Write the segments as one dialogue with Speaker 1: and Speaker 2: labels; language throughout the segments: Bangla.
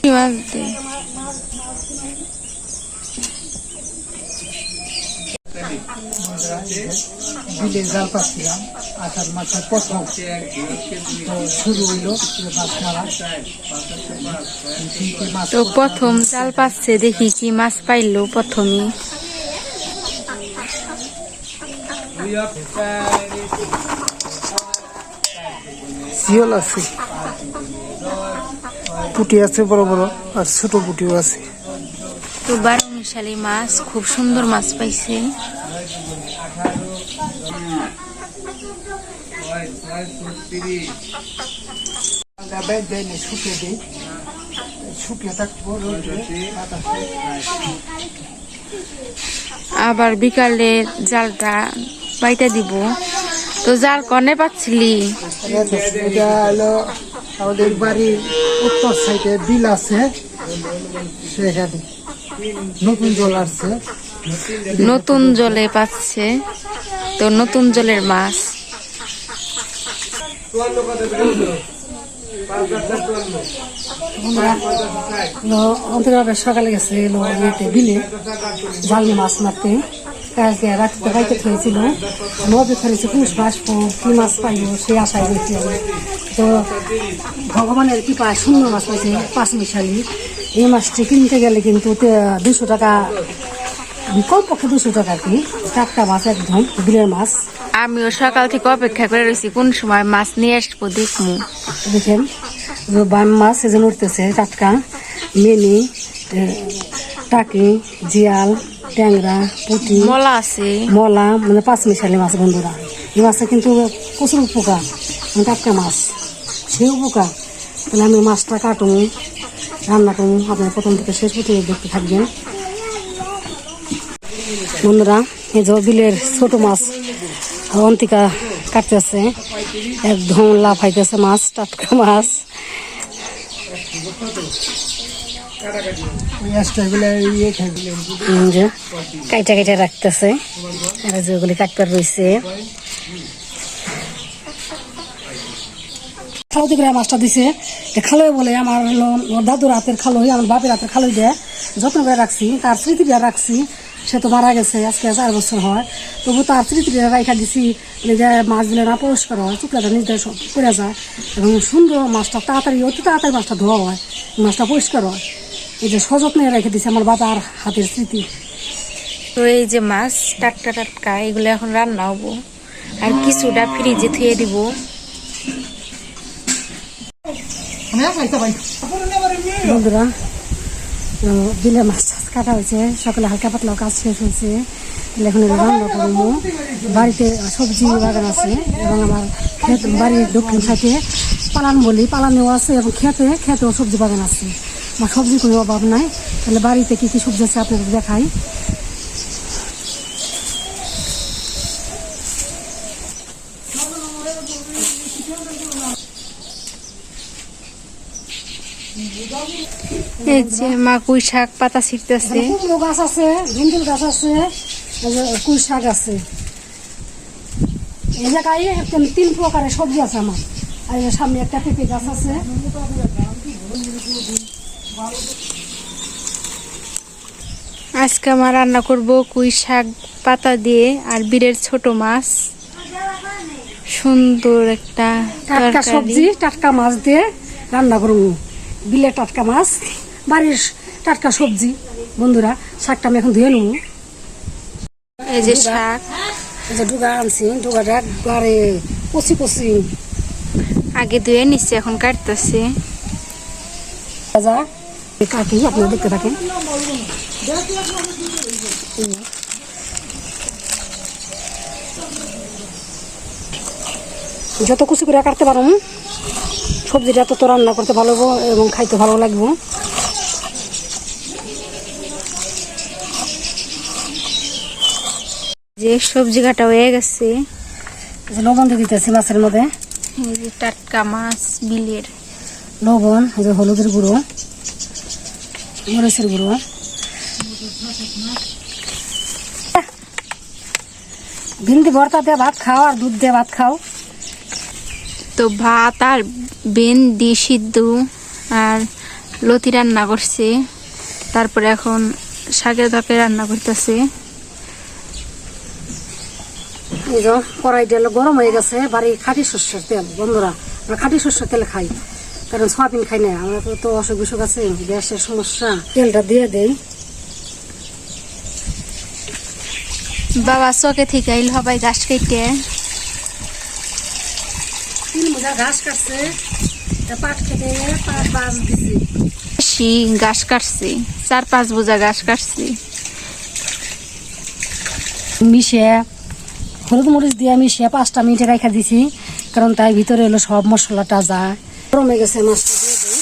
Speaker 1: কি
Speaker 2: বিলে জাল পাচ্ছিলাম আষাঢ় মাসের প্রথম। তো শুরু হইল মাছ মারা।
Speaker 1: তো প্রথম জাল পাচ্ছে দেখি কি মাছ পাইলো প্রথমে।
Speaker 2: শিওল আছে। পুটি আছে বড় বড় আর ছোট পুটিও আছে।
Speaker 1: তো বারো মিশালি মাছ খুব সুন্দর মাছ পাইছে। আবার বিকালে জালটা বাইটা দিব। তো জাল কনে পাচ্ছিলি?
Speaker 2: আমাদের বাড়ির উত্তর সাইডে বিল আছে সেখানে নতুন জল আসছে
Speaker 1: নতুন জলে পাচ্ছে তো নতুন জলের মাছ
Speaker 2: সকালে গেছে বিলে জাল মাছ মারতে কালকে রাত্রিতে বাইতে খেয়েছিল। নদী ফেলেছে পুষ মাছ কি মাছ পাইব সেই আশায় আমি। তো ভগবানের কি পায় সুন্দর মাছ পাইছে পাঁচ মিশালি। এই মাছটি কিনতে গেলে কিন্তু দুশো টাকা কম পক্ষে দুশো টাকা কি। টাটকা মাছ একদম বিলের মাছ।
Speaker 1: আমিও সকাল থেকে অপেক্ষা করে রয়েছি কোন সময় মাছ নিয়ে আসব দেখব
Speaker 2: দেখেন যে বাম মাছ সেজন উঠতেছে টাটকা মিনি টাকি জিয়াল ট্যাংরা পুঁটি
Speaker 1: মলা আছে।
Speaker 2: মলা মানে পাঁচ মিশালি মাছ বন্ধুরা। এই মাছটা কিন্তু প্রচুর উপকার মানে টাটকা মাছ সে উপকার। তাহলে আমি মাছটা কাটুন রান্না করুন আপনার প্রথম থেকে শেষ পর্যন্ত দেখতে থাকবেন। বন্ধুরা এই যে বিলের ছোট মাছ অন্তিকা কাটতেছে একদম লাফাইতেছে মাছ টাটকা মাছ। কাইটা কাইটা রাখতেছে। আর যে ওগুলি কাটবার রয়েছে মাছটা দিছে। তা খালোই বলে আমার দাদুর হাতের খালোই আমার বাপের হাতের খালোই দেয় যত্ন করে রাখছি। তার স্মৃতিটা রাখছি। সে তো মারা গেছে, আজকে চার বছর হয়। তবু তার স্মৃতিটা রাখা দিছি মাছ দিলে না পরিষ্কার হয় চুকলাটা নিজে পড়ে যায়। এবং সুন্দর মাছটা তাড়াতাড়ি, অতি তাড়াতাড়ি মাছটা ধোয়া হয়। মাছটা পরিষ্কার হয়। এই যে সযত্নে রেখে দিছে আমার বাবার হাতের স্মৃতি।
Speaker 1: তো এই যে মাছ টাটকা টাটকা এগুলো এখন রান্না হব। আর কিছুটা ফ্রিজে থুয়ে দিব।
Speaker 2: বন্ধুরা তো বিলে মাছ টাছ কাটা হয়েছে। সকালে হালকা পাতলা কাজ শেষ হয়েছে। এখন রান্না করব। বাড়িতে সবজি বাগান আছে এবং আমার ক্ষেত বাড়ির দক্ষিণ সাইডে পালান বলি পালানেও আছে এবং খেতে খেতেও সবজি বাগান আছে। আমার সবজি কোনো অভাব নাই। তাহলে বাড়িতে কি কি সবজি আছে আপনাদের দেখাই।
Speaker 1: যে মা কুই শাক, পাতা ছিটতেছে।
Speaker 2: গাছ আছে ভেন্ডুল গাছ আছে কুই শাক আছে। এই জায়গায় তিন প্রকারের সবজি আছে আমার। আর সামনে একটা পেঁপে গাছ আছে।
Speaker 1: আজকে আমার রান্না করব কুই শাক পাতা দিয়ে আর বীরের ছোট মাছ। সুন্দর একটা
Speaker 2: টাটকা সবজি টাটকা মাছ দিয়ে রান্না করব। বিলের টাটকা মাছ বাড়ির টাটকা সবজি। বন্ধুরা শাকটা আমি এখন ধুয়ে নেব।
Speaker 1: এই যে শাক।
Speaker 2: এই যে ডুগা আনছি ডুগাটা একবারে কচি কচি।
Speaker 1: আগে ধুয়ে নিচ্ছে এখন কাটতেছে।
Speaker 2: আপনারা দেখতে থাকেন যত কুচি করে কাটতে পারো সবজিটা তত রান্না করতে ভালো এবং খাইতে ভালো লাগবে।
Speaker 1: যে সবজি কাটা হয়ে গেছে।
Speaker 2: লবণ দিয়ে দিতেছি মাছের মধ্যে।
Speaker 1: টাটকা মাছ বিলের।
Speaker 2: লবণ হলুদের গুঁড়ো। মরিচের গুঁড়ো ভিন্দি ভর্তা দিয়ে ভাত খাও আর দুধ দিয়ে ভাত খাও।
Speaker 1: তো ভাত আর বেন সিদ্ধ আর লতি রান্না করছে। তারপরে এখন শাকের তরকারি রান্না করতেছে।
Speaker 2: কড়াই তেল গরম হয়ে গেছে বাড়ি খাঁটি শস্যের তেল বন্ধুরা আমরা খাঁটি শস্যের তেল খাই। কারণ সয়াবিন খাই না আমরা তো- তো অসুখ বিসুখ আছে গ্যাসের সমস্যা। তেলটা দিয়ে দেই।
Speaker 1: বাবা চকে থেকে আইল হবাই গাছ কেটে
Speaker 2: তিন মোজা ঘাস কাটছে পাট খেতে পাট বাজ দিছি।
Speaker 1: বেশি গাছ কাটছে চার পাঁচ বোঝা গাছ কাটছে।
Speaker 2: মিশিয়ে হলুদ মরিচ দিয়ে মিশিয়ে পাঁচটা মিনিটে রেখে দিছি কারণ তার ভিতরে হলো সব মশলাটা যায়। গরম গেছে, মাছটা দিয়ে দিই।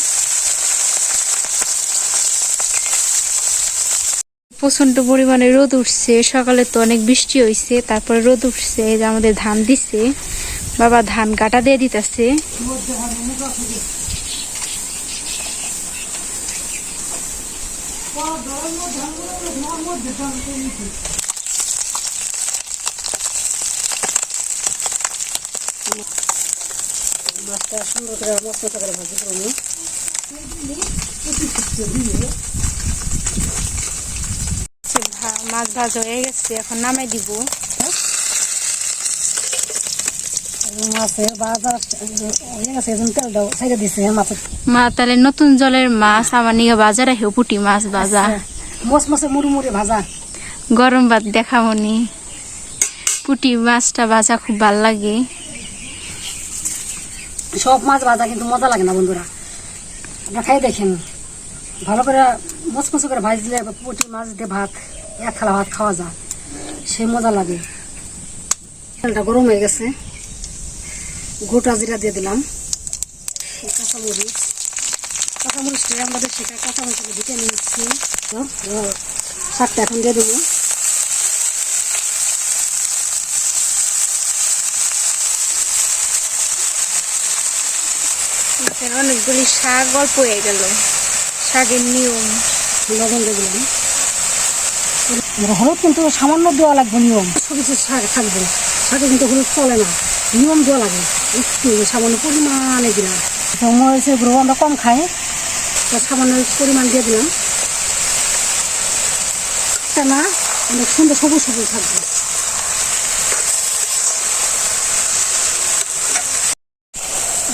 Speaker 1: প্রচণ্ড পরিমাণে রোদ উঠছে, সকালে তো অনেক বৃষ্টি হয়েছে তারপরে রোদ উঠছে যে আমাদের ধান দিছে, বাবা ধান কাটা দিয়ে দিতেছে।
Speaker 2: মাছটা সুন্দর করে মশলা করে ভাজি করব
Speaker 1: মাছ ভাজা হয়ে গেছে, এখন নামাই দিব। মা তাহলে নতুন জলের মাছ, আমার নিয়ে বাজার পুটি মাছ ভাজা।
Speaker 2: মস মুড়ি মুড়ি ভাজা
Speaker 1: গরম ভাত দেখামনি পুটি মাছটা ভাজা খুব ভালো লাগে।
Speaker 2: সব মাছ ভাজা কিন্তু মজা লাগে না বন্ধুরা। আপনারা খাই দেখেন। ভালো করে মচমচে করে ভাজ দিলে পুঁটি মাছ দিয়ে ভাত এক থালা ভাত খাওয়া যায়। সেই মজা লাগে। তেলটা গরম হয়ে গেছে। গোটা জিরা দিয়ে দিলাম। কাঁচামরিচ। কাঁচামরিচটা আমাদের সেটা কাঁচামরিচ দিতে নিচ্ছি তো, তো, শাকটা এখন দিয়ে দেবো।
Speaker 1: এখানে অনেকগুলি শাক গল্প হয়ে গেল। শাকের নিয়ম।
Speaker 2: লবণ দিলাম হলুদ কিন্তু সামান্য দেওয়া লাগবে নিয়ম। সবজি শাক থাকবে। শাকে কিন্তু হলুদ চলে না। নিয়ম দেওয়া লাগে। একটু সামান্য পরিমাণে দিলাম। মরিচের গুঁড়ো আমরা কম খাই। তো সামান্য পরিমাণ দিয়ে দিলাম। না অনেক সুন্দর সবুজ সবুজ থাকবে।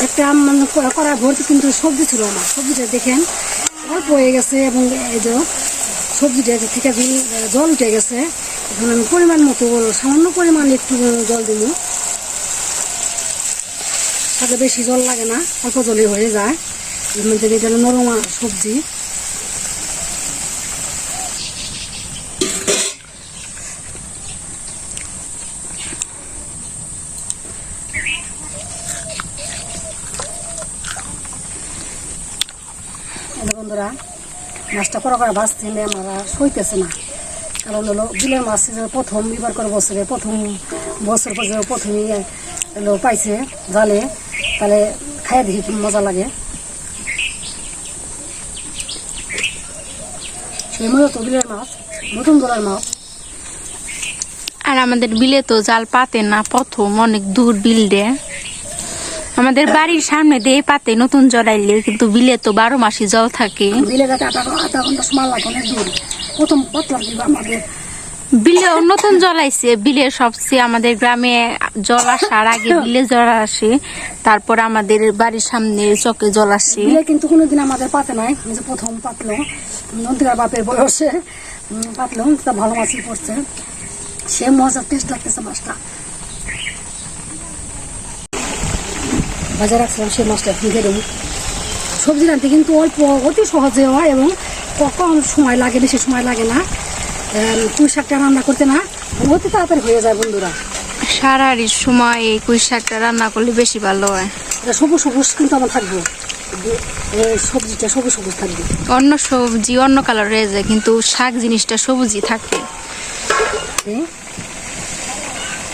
Speaker 2: একটা মানে করা ভর্তি কিন্তু সবজি ছিল আমার। সবজিটা দেখেন, অল্প হয়ে গেছে এবং এই যে সবজিটা থেকে জল উঠে গেছে, এখন আমি পরিমাণ মতো সামান্য পরিমাণ একটু জল দিব। তাতে বেশি জল লাগে না, অল্প জলই হয়ে যায়। এর মধ্যে এটা নরমা সবজি। বন্ধুরা, মাছটা করা করে ভাজতে হলে আমরা সইতেছে না। কারণ হলো বিলের মাছ প্রথম এবার করে বছরে, প্রথম বছর পর যে প্রথমে হলো পাইছে, জালে, তাহলে খাইয়ে দেখি কি মজা লাগে। সেই বিলের মাছ, নতুন দোলার মাছ।
Speaker 1: আর আমাদের বিলে তো জাল পাতে না, প্রথম অনেক দূর বিল দে। আমাদের বাড়ির সামনে দিয়ে পাতে নতুন জড়াইলে কিন্তু বিলে তো বারো মাসই জল থাকে।
Speaker 2: বিলে
Speaker 1: নতুন জল আইছে বিলের সবচেয়ে আমাদের গ্রামে জল আসার আগে বিলে জল আসে তারপর আমাদের বাড়ির সামনে চকে জল আসে।
Speaker 2: বিলে কিন্তু কোনোদিন আমাদের পাতে নাই যে প্রথম পাতলো। নন্দিকার বাপের বয়সে পাতলো ভালো মাছই পড়ছে। সে মজার টেস্ট লাগতেছে মাছটা। বাজার রাখছিলাম সে মাছটা দিয়ে দেবো। সবজি রাখতে কিন্তু অল্প অতি সহজে হয় এবং ক- কম সময় লাগে বেশি সময় লাগে না। পুঁই শাকটা রান্না করতে না অতি তাড়াতাড়ি হয়ে যায় বন্ধুরা।
Speaker 1: সারারির সময় এই কুই শাকটা রান্না করলে বেশি ভালো হয়।
Speaker 2: এটা সবুজ সবুজ কিন্তু আমার থাকবে। সবজিটা সবুজ সবুজ থাকবে।
Speaker 1: অন্য সবজি অন্য কালার রয়ে যায় কিন্তু শাক জিনিসটা সবুজই থাকে।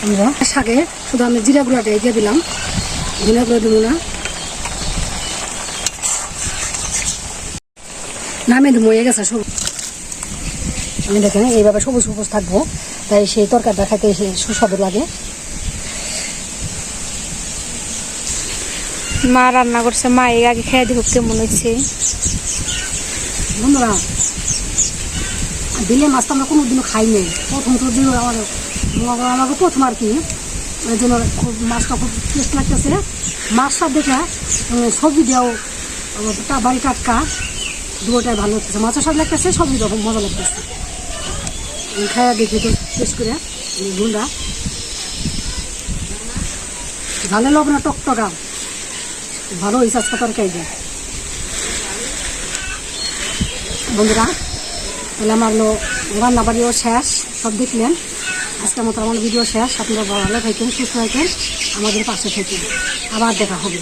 Speaker 2: আমরা শাকে শুধু আমি জিরা গুঁড়াটা দিয়ে দিলাম। গুঁড়ো দেবো না। নামে ময়ে গেছে সব। আমি দেখেন এইভাবে সবুজ সবুজ থাকব। তাই সেই তরকারিটা খাইতে সে সুস্বাদু লাগে।
Speaker 1: মা রান্না করছে মা এর আগে খেয়ে দেখো কেমন হয়েছে।
Speaker 2: বন্ধুরা বিলে মাছ তো আমরা কোনোদিনও খাই নাই। প্রথম তো দিল আমার আমার- আমাকে প্রথম আর কি। ওই জন্য খুব মাছটা খুব টেস্ট লাগতেছে। মাছটা দেখে সবজি দেওয়া বাড়ি টাটকা, দুটোটাই ভালো লাগতেছে। মাছের স্বাদ লাগতেছে, সবজি খুব মজা লাগতেছে। খাইয়া দেখি তো টেস্ট করে গুন্ডা ঝালে লবণ টকটকা। ভালো হয়েছে আজকে দিয়ে বন্ধুরা, তাহলে আমার হলো রান্না বাড়িও শেষ, সব দেখলেন। আজকের মতো আমার ভিডিও শেষ। আপনারা ভালো থাকেন, সুস্থ থাকেন। আমাদের পাশে থাকেন। আবার দেখা হবে।